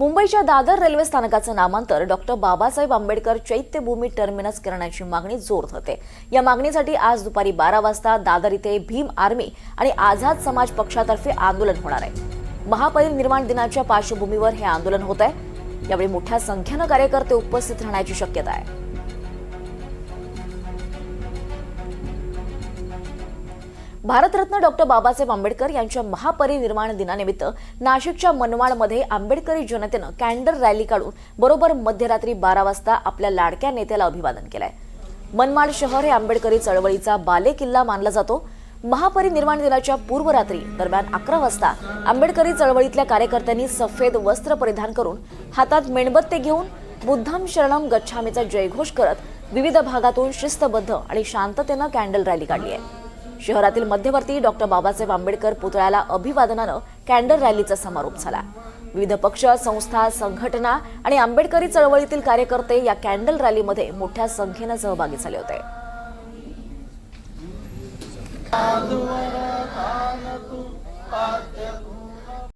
मुंबईच्या दादर रेल्वे स्थानकाचं नामांतर डॉक्टर बाबासाहेब आंबेडकर चैत्यभूमी टर्मिनस करण्याची मागणी जोर धरते. या मागणीसाठी आज दुपारी बारा वाजता दादर इथे भीम आर्मी आणि आझाद समाज पक्षातर्फे आंदोलन होणार आहे. महापरिनिर्वाण दिनाच्या पार्श्वभूमीवर हे आंदोलन होत आहे. यावेळी मोठ्या संख्येनं कार्यकर्ते उपस्थित राहण्याची शक्यता आहे. भारतरत्न डॉक्टर बाबासाहेब आंबेडकर यांच्या महापरिनिर्वाण दिनानिमित्त नाशिकच्या मनमाडमध्ये आंबेडकरी जनतेनं कॅन्डल रॅली काढून बरोबर मध्यरात्री बारा वाजता आपल्या लाडक्या नेत्याला अभिवादन केलंय. मनमाड शहर हे आंबेडकरी चळवळीचा बालेकिल्ला मानला जातो. महापरिनिर्वाण दिनाच्या पूर्वरात्री दरम्यान अकरा वाजता आंबेडकरी चळवळीतल्या कार्यकर्त्यांनी सफेद वस्त्र परिधान करून हातात मेणबत्ते घेऊन बुद्धम शरणम गच्छामीचा जयघोष करत विविध भागातून शिस्तबद्ध आणि शांततेनं कॅन्डल रॅली काढली आहे. शहरातील मध्यवर्ती डॉक्टर बाबासाहेब आंबेडकर पुतळ्याला अभिवादनानं कॅन्डल रॅलीचा समारोप झाला. विविध पक्ष संस्था संघटना आणि आंबेडकरी चळवळीतील कार्यकर्ते या कॅन्डल रॅलीमध्ये मोठ्या संख्येनं सहभागी झाले होते.